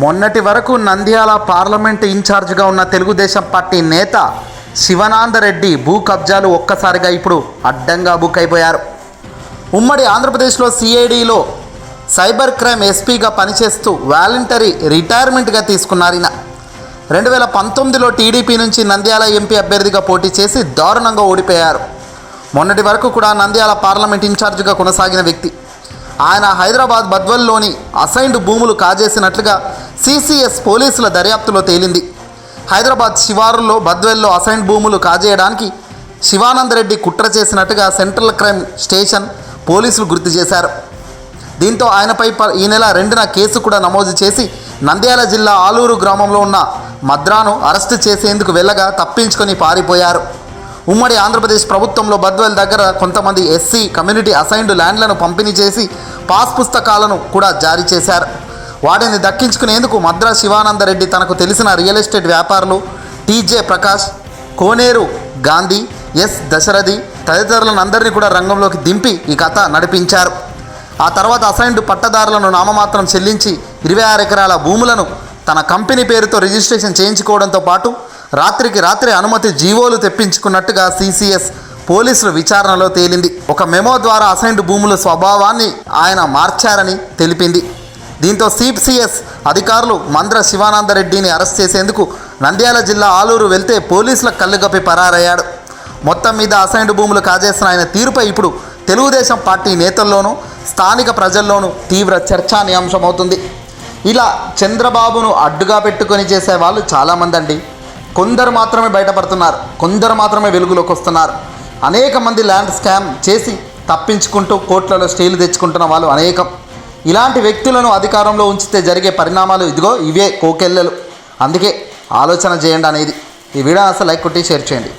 మొన్నటి వరకు నంద్యాల పార్లమెంట్ ఇన్ఛార్జ్గా ఉన్న తెలుగుదేశం పార్టీ నేత శివనాందరెడ్డి భూ కబ్జాలు ఒక్కసారిగా ఇప్పుడు అడ్డంగా బుక్ అయిపోయారు. ఉమ్మడి ఆంధ్రప్రదేశ్లో సిఐడిలో సైబర్ క్రైమ్ ఎస్పీగా పనిచేస్తూ వాలంటరీ రిటైర్మెంట్గా తీసుకున్నారు ఈయన. రెండు వేల పంతొమ్మిదిలో టీడీపీ నుంచి నంద్యాల ఎంపీ అభ్యర్థిగా పోటీ చేసి దారుణంగా ఓడిపోయారు. మొన్నటి వరకు కూడా నంద్యాల పార్లమెంట్ ఇన్ఛార్జిగా కొనసాగిన వ్యక్తి. ఆయన హైదరాబాద్ బద్వల్లోని అసైన్డ్ భూములు కాజేసినట్లుగా సిసిఎస్ పోలీసుల దర్యాప్తులో తేలింది. హైదరాబాద్ శివారుల్లో బద్వెల్లో అసైన్డ్ భూములు కాజేయడానికి శివానందరెడ్డి కుట్ర చేసినట్టుగా సెంట్రల్ క్రైమ్ స్టేషన్ పోలీసులు గుర్తు చేశారు. దీంతో ఆయనపై ప- ఈ నెల రెండున కేసు కూడా నమోదు చేసి నంద్యాల జిల్లా ఆలూరు గ్రామంలో ఉన్న మద్రాను అరెస్టు చేసేందుకు వెళ్ళగా తప్పించుకొని పారిపోయారు. ఉమ్మడి ఆంధ్రప్రదేశ్ ప్రభుత్వంలో బద్వెల్ దగ్గర కొంతమంది ఎస్సీ కమ్యూనిటీ అసైన్డ్ ల్యాండ్లను పంపిణీ చేసి పాస్ పుస్తకాలను కూడా జారీ చేశారు. వాటిని దక్కించుకునేందుకు మద్రా శివానందరెడ్డి తనకు తెలిసిన రియల్ ఎస్టేట్ వ్యాపారులు టీజే ప్రకాష్ కోనేరు గాంధీ ఎస్. దశరథి తదితరులను అందరినీ కూడా రంగంలోకి దింపి ఈ కథ నడిపించారు. ఆ తర్వాత అసైన్డ్ పట్టదారులను నామమాత్రం చెల్లించి ఇరవై ఆరు ఎకరాల భూములను తన కంపెనీ పేరుతో రిజిస్ట్రేషన్ చేయించుకోవడంతో పాటు రాత్రికి రాత్రి అనుమతి జీవోలు తెప్పించుకున్నట్టుగా సిసిఎస్ పోలీసులు విచారణలో తేలింది. ఒక మెమో ద్వారా అసైన్డ్ భూముల స్వభావాన్ని ఆయన మార్చారని తెలిపింది. దీంతో సిపిసిఎస్ అధికారులు మంద్ర శివానందరెడ్డిని అరెస్ట్ చేసేందుకు నంద్యాల జిల్లా ఆలూరు వెళ్తే పోలీసుల కళ్ళుగప్పి పరారయ్యాడు. మొత్తం మీద అసైన్డ్ భూములు కాజేసిన ఆయన తీరుపై ఇప్పుడు తెలుగుదేశం పార్టీ నేతల్లోనూ స్థానిక ప్రజల్లోనూ తీవ్ర చర్చానీయాంశమవుతుంది ఇలా చంద్రబాబును అడ్డుగా పెట్టుకొని చేసే వాళ్ళు చాలామంది అండి కొందరు మాత్రమే బయటపడుతున్నారు కొందరు మాత్రమే వెలుగులోకి వస్తున్నారు. అనేక మంది ల్యాండ్ స్కామ్ చేసి తప్పించుకుంటూ కోట్లలో స్టేలు తెచ్చుకుంటున్న వాళ్ళు అనేకం. ఇలాంటి వ్యక్తులను అధికారంలో ఉంచితే జరిగే పరిణామాలు ఇదిగో ఇవే కోకెళ్ళలు అందుకే ఆలోచన చేయండి అనేది. ఈ వీడియో అసలు లైక్ కొట్టి షేర్ చేయండి.